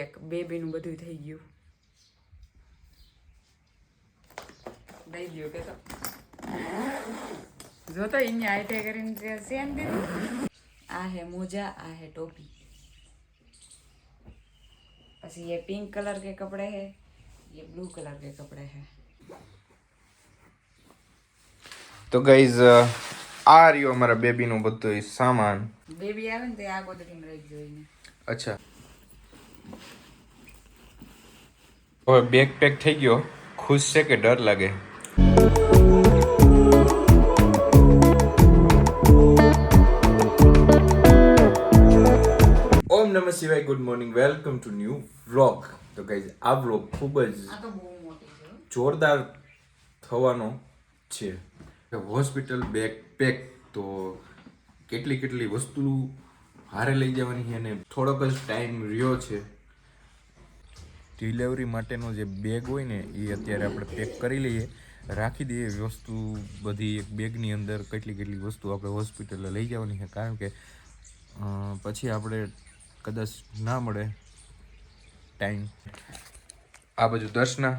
એક બેબીનું બધું થઈ ગયું દઈ દ્યો કે તો જો તો અહીંયા આઈટે કરીને જે સેન દીધું આ હે મોજા આ હે ટોપી પછી ये पिंक कलर के कपड़े हैं ये ब्लू कलर के कपड़े हैं તો ગાઈઝ આ રહ્યો અમારા બેબીનું બધું સામાન બેબી આવે ને તે આ ગોદડીમાં રહી જોઈને અચ્છા હવે બેગ પેક થઈ ગયો. ખુશ છે કે ડર લાગે? Om Namah Shivaya good morning welcome to new vlog તો ગાઈઝ આ વ્લોગ ખૂબ જ આ તો બહુ મોટી છે. હો. જોરદાર થવાનો છે. હોસ્પિટલ બેગ પેક તો કેટલી કેટલી વસ્તુ હારે લઈ જવાની છે અને થોડોક જ ટાઈમ રહ્યો છે. ડિલિવરી માટેનો જે બેગ હોય ને એ અત્યારે આપણે પેક કરી લઈએ. રાખી દઈએ વસ્તુ બધી એક બેગની અંદર કેટલી કેટલી વસ્તુ આપણે હોસ્પિટલે લઈ જવાની છે. કારણ કે પછી આપણે કદાચ ના મળે ટાઈમ આ બાજુ દર્શના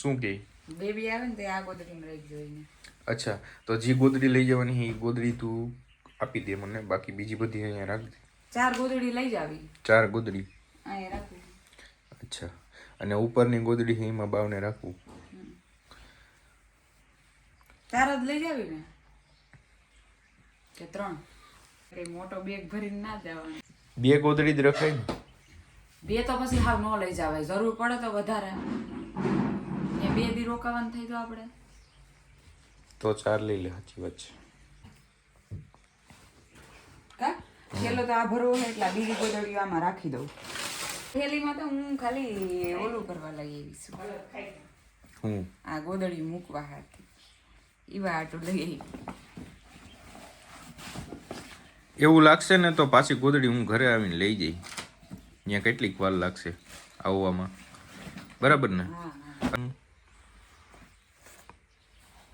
શું કહે બેબી આવે ને તે આ ગોદડીમાં રહી જોઈને. અચ્છા તો જે ગોદડી લઈ જવાની એ ગોદડી તું આપી દે મને. બાકી બીજી બધી અહીંયા રાખ દે ચાર ગોદડી લઈ જાવી ચાર ગોદડી? અહીંયા અચ્છા. અને ઉપરની ગોદડી છે એમાં બાવને રાખવું. ચાર જ લઈ જાવી ને? કે ત્રણ? કઈ મોટો બેગ ભરીને ના જવાનું બે ગોદડી જ રખાય ને. બે તો પછી હાવ ન લઈ જવાય. જરૂર પડે તો વધારે. એ બે દી રોકાવાનું થઈ તો આપણે. તો ચાર લઈ લે સાચી વાત છે. કા? છેલ્લો તો આ ભરવો હોય એટલે બીજી ગોદડીઓ આમાં રાખી દઉં. થેલીમાં તો હું ખાલી ઓલું કરવા લઈ આવી છું. હું? આ ગોદડી મૂકવા હાથી એવા આટું લઈ આવી. એવું લાગશે ને તો પાછી ગોદડી હું ઘરે આવીને લઈ જઈ. ત્યાં કેટલીક વાર લાગશે આવવામાં. બરાબર ને?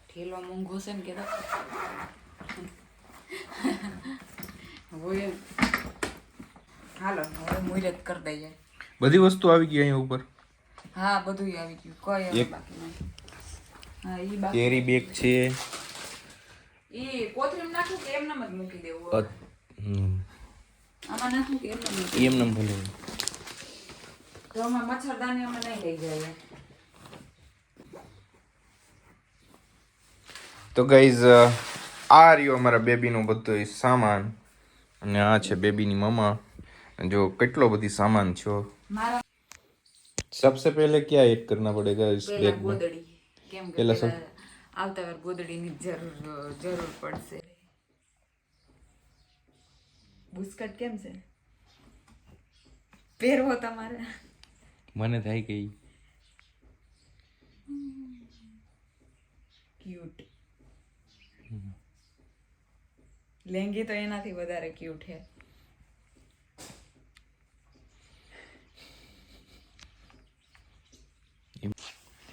થેલો મોંઘો છે ને કે હોય હાલો હવે મુહૂર્ત કરી દઈએ. બધી વસ્તુ આવી ગઈ અહીંયા ઉપર? હા બધું આવી ગયું. કોઈ એક- બાકી નહીં. હા ઈ બાકી કેરી બેગ છે. ઈ કોથળીમાં નાખું કે એમને જ મૂકી દેવું હમ. આમાં નાખું કે એમ મૂકી એમ નમ ભલે. તો આમાં મચ્છરદાની અમે નહીં લઈ જઈએ. તો ગાઈઝ આ રહ્યો અમારા બેબીનો બધો સામાન. અને આ છે બેબીની મમા. જો કેટલો બધી સામાન છે મારા सबसे पहले क्या ऐड करना पड़ेगा इस પેલા बैग में ગોદડી કેમ કે પેલા પેલા આવતા વાર ગોદડીની જરૂર જરૂર પડશે બુસ્કટ કેમ છે પહેરવો તમારે મને થાય કે ક્યુટ લેંગી તો એનાથી વધારે ક્યુટ છે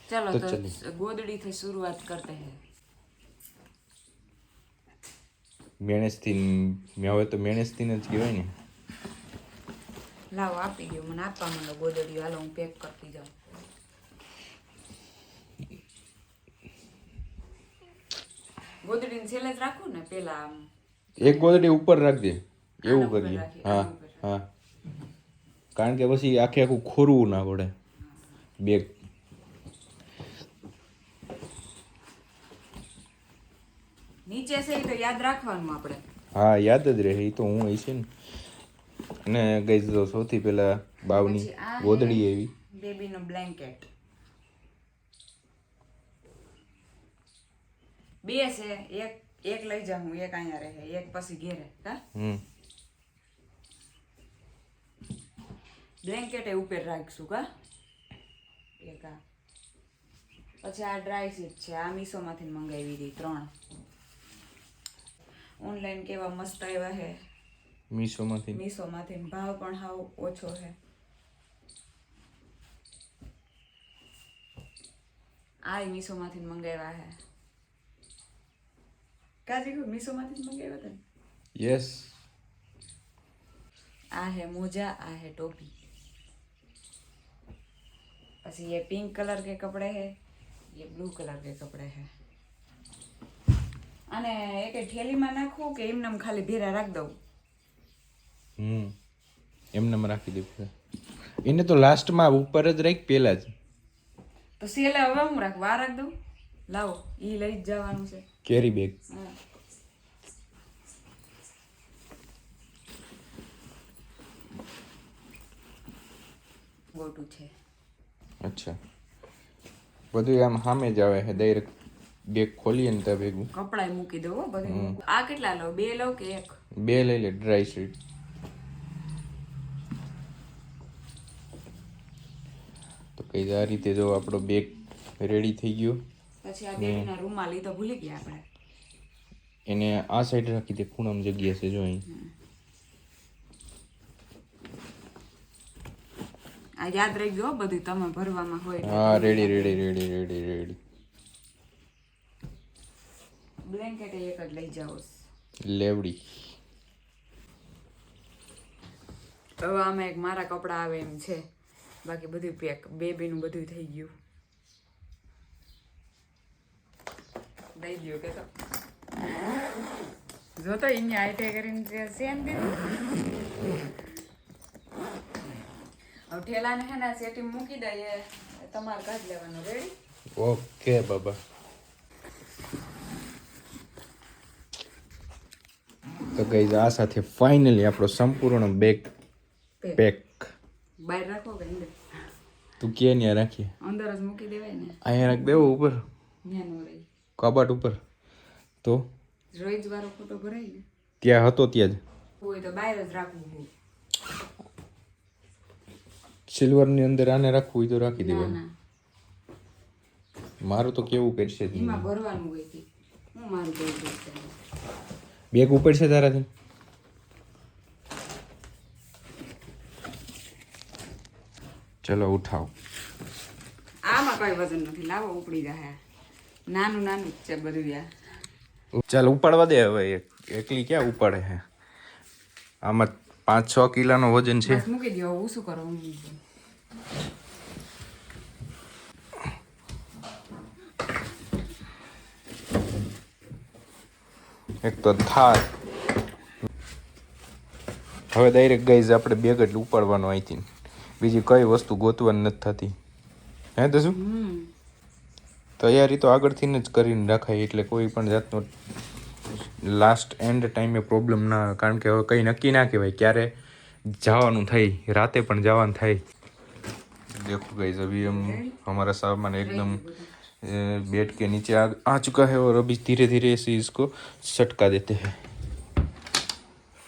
ચલો તો તો ચલીએ. ગોદડી થી શરૂઆત કરતે હે. મેણેસથી મેં હવે તો મેણેસથી જ કહેવાય ને. લાવો આપી દો મને આપવા મને ગોદડી હાલો હું પેક કરતી જાઉં. ગોદડીને છેલ્લે જ રાખું ને પેલા આમ. એક ગોદડી ઉપર રાખજે. એવું કરીએ. હા હા. કારણ કે પછી આખે આખું ખોરવું ના પડે. બેગ. નીચે છે તો યાદ રાખવાનું આપણે. હા યાદ જ રહે એ તો હું હશે ને. અને ગઈ તો સૌથી પહેલા બાવની ગોદડી એવી બેબીનો બ્લેન્કેટ. બે છે એક એક લઈ જાઉં એક અહીંયા રહે એક પછી ઘેરે હા? બ્લેન્કેટ એ ઉપર રાખશું કા એક આ. પછી આ ડ્રાય શીટ છે આ મીશોમાંથી મંગાવી હતી ત્રણ. ઓનલાઈન કેવા મસ્ત આવ્યા છે મીશોમાંથી મીશોમાંથી ભાવ પણ હાવ ઓછો છે આ મીશોમાંથી મંગાવ્યા છે કાજી મીશોમાંથી જ મંગાવ્યા હતા ને યસ આ હે મોજા આ હે ટોપી પછી ये पिंक कलर के कपड़े हैं ये ब्लू कलर के कपड़े हैं અને એક થેલીમાં નાખું કે એમને ખાલી ભેરા રાખ દઉં. હમ. એમને રાખી દઉં એને તો લાસ્ટમાં ઉપર જ રાખ પેલા જ. તો સેલે હવે હું રાખ? વાર રાખ દઉં? લાવો ઈ લઈ જ જવાનું છે. કેરી બેગ. ગોટું છે. અચ્છા. બધું આમ સામે જ આવે છે ડાયરેક્ટ બેગ ખોલીએ ને ત્યાં ભેગું. કપડાય મૂકી દઉં હો બધું આ કેટલા લઉં બે લઉં કે એક? બે લઈ લે ડ્રાય શીટ તો કઈ આ રીતે જો આપણો બેગ રેડી થઈ ગયો. પછી આ બેબીના રૂમમાં લીધો ભૂલી ગયા આપણે. એને આ સાઈડ રાખી દે ખૂણામાં જગ્યા છે જો અહીં. આ યાદ રહી ગયો બધું તમે ભરવામાં હોય હા ready ready ready ready ready blanket એક જ લઈ જાઓ. લેવડી. હવે આમાં એક મારા કપડાં આવે એમ છે. બાકી બધું પેક બેબીનું બધું થઈ ગયું. દઈ દો કે તો. જો તો અહીંયા આઈટે કરીને સેમ દીધું. હવે ઠેલાને હે ને સેટિંગ મૂકી દઈએ. તમારે કાઢ લેવાનું. રેડી ઓકે બાબા. તો ગઈ આ સાથે ફાઇનલી આપણો સંપૂર્ણ બેગ પેક બહાર રાખો કે અંદર? તું કે ત્યાં રાખીએ. અંદર જ મૂકી દેવાય ને. અહીંયા રાખ દેવો ઉપર. કબાટ ઉપર. તો? રોજ વારો ફોટો ભરાય ને? ત્યાં હતો ત્યાં જ. હોય તો બહાર જ રાખવું સિલ્વરની અંદર આને રાખવું હોય તો રાખી દેવાનું. મારું તો કેવું કરશે? એમાં ભરવાનું હોય હું મારું બેગ ઉપડશે તારાથી? ચલો ઉઠાવ. આમાં કોઈ વજન નથી. લાવો ઉપડી જાય નાનું નાનું જ છે બધું યાર. ચાલ ઉપાડવા દે હવે એકલી ક્યાં ઉપાડે હે? આમાં પાંચ છ કિલાનો વજન છે. મૂકી દો હું શું કરું એક તો થાર. હવે ડાયરેક્ટ ગાઈઝ આપણે બે ગટલી ઉપાડવાનો અહીંથી. બીજી કઈ વસ્તુ ગોતવાની નથી થતી. હે તો શું તૈયારી તો આગળથી જ કરીને રાખાય એટલે કોઈ પણ જાતનો લાસ્ટ એન્ડ ટાઈમે પ્રોબ્લેમ ના કારણ કે હવે કંઈ નક્કી ના કહેવાય ક્યારે જવાનું થાય રાતે પણ જવાનું થાય. દેખો ગઈ અભી હમ અમારા સામાન એકદમ बेड के नीचे आ, आ चुका है और अभी धीरे धीरे से इसको सटका देते हैं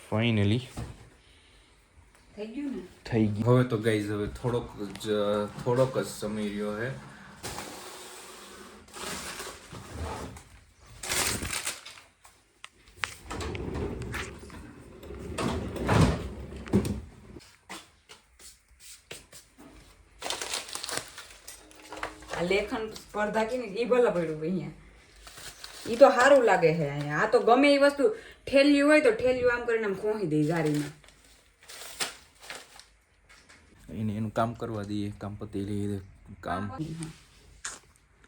फाइनली થઈ ગયું ને થઈ ગયું હવે તો ગાઈઝ હવે થોડોક જ થોડોક જ સમય રહ્યો છે સ્પર્ધા કે ને એ ભલે પડ્યું અહીંયા. એ તો સારું લાગે છે અહીંયા. આ તો ગમે એ વસ્તુ ઠેલ્યું હોય તો ઠેલ્યું આમ કરીને આમ ખોહી દે જારીમાં એને એનું કામ કરવા દઈએ કામ પતી લઈએ કામ.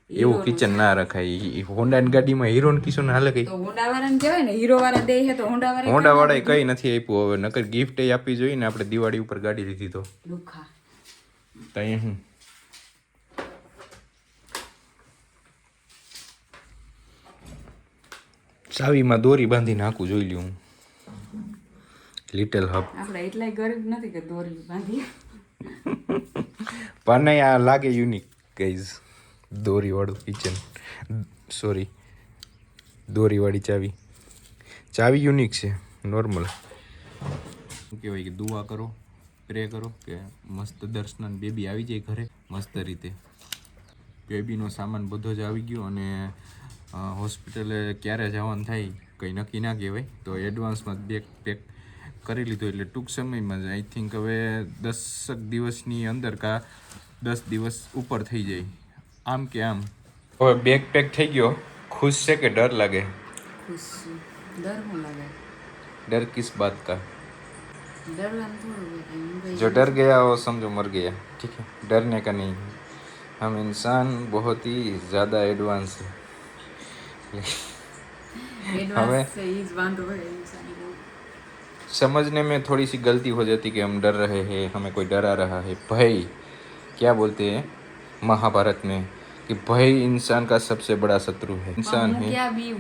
એવું કિચન ના રખાય. હોન્ડા ગાડીમાં હીરો ને હાલે કઈ? હોન્ડા વાળાને કહેવાય ને હીરો વાળા દે છે તો હોન્ડા વાળા હોન્ડા વાળાએ કઈ નથી આપ્યું હવે. નકર ગિફ્ટ આપવી જોઈએ ને આપણે દિવાળી ઉપર ગાડી લીધી તો. લુખા. તો હું ચાવીમાં દોરી બાંધી નાખું જોઈ લ્યું હું. લિટલ હબ આપણે એટલાય ગરીબ નથી કે દોરી બાંધી પણ આ લાગે યુનિક ગાઈઝ દોરીવાળું કિચન સોરી દોરીવાળી ચાવી. ચાવી યુનિક છે નોર્મલ શું કહેવાય કે દુઆ કરો પ્રે કરો કે મસ્ત દર્શન બેબી આવી જાય ઘરે મસ્ત રીતે. બેબીનો સામાન બધો જ આવી ગયો અને હોસ્પિટલે ક્યારે જવાનું થાય કંઈ નક્કી ના કહેવાય તો એડવાન્સમાં બેગ પેક કરી લીધું એટલે ટૂંક સમયમાં જ આઈ થિંક હવે દસક દિવસની અંદર કા દસ દિવસ ઉપર થઈ જાય આમ કે આમ હવે બેગ પેક થઈ ગયો ખુશ છે કે ડર લાગે ખુશ છું ડર હું લાગે डर किस बात का ડરવાનું થોડું હોય કે હું ભાઈ जो डर गया वो समझो मर गया ठीक है डरने का नहीं है हम इंसान बहुत ही ज़्यादा एडवांस है समझने में थोड़ी सी गलती हो जाती कि हम डर रहे हैं हमें कोई डरा रहा है। भय क्या बोलते हैं महाभारत में कि भय इंसान का सबसे बड़ा शत्रु है। इंसान है। क्या भी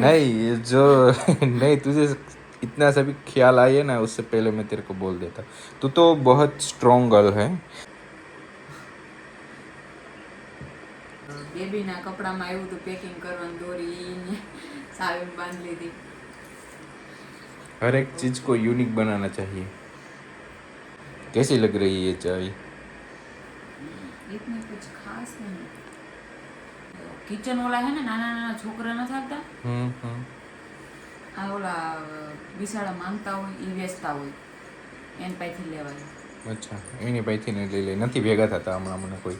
नहीं जो नहीं तुझे इतना सभी ख्याल आए ना उससे पहले मैं तेरे को बोल देता। तू तो बहुत स्ट्रॉन्ग गर्ल है। બેબીના કપડામાં આવ્યું હતું પેકિંગ કરવાનું દોરી ને સાવીને બાંધી લીધી हर एक चीज को यूनिक बनाना चाहिए कैसी लग रही है चाय इतने कुछ खास नहीं કિચન ઓલા હે ને નાના નાના છોકરા ન થતા हम्म हम्म આ ઓલા બિસાડા માંગતા હોય એ વેચતા હોય એન પાસેથી લેવાય અચ્છા એની પાસેથી ને લઈ લે નથી ભેગા થતા હમણાં મને કોઈ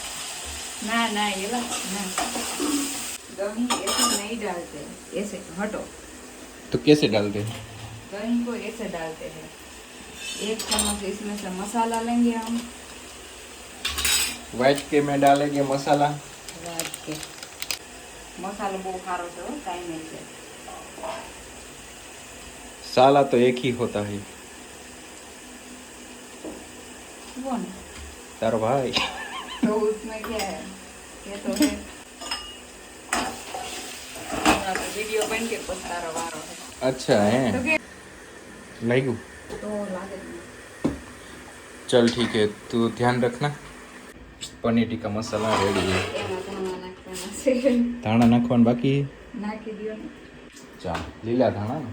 ना ना ये ला ना दही ऐसे नहीं डालते ऐसे हटो तो कैसे डालते हैं दही को ऐसे डालते हैं एक चम्मच इसमें से मसाला लेंगे हम वाइट के में डालेंगे मसाला वाइट के मसाला वो खारो से टाइम नहीं है साला तो एक ही होता है वो तारो भाई तो उसमें क्या है ये तो है हमारा तो वीडियो बन के पछतारो वारो है अच्छा तो है के नहीं तो लागे चल ठीक है तू ध्यान रखना पनीर टिक्का मसाला रेडी है એમાં ધાણા નાખવાના છે ધાણા નાખવાનું બાકી નાખી દ્યો ને ચા લીલા ધાણા ને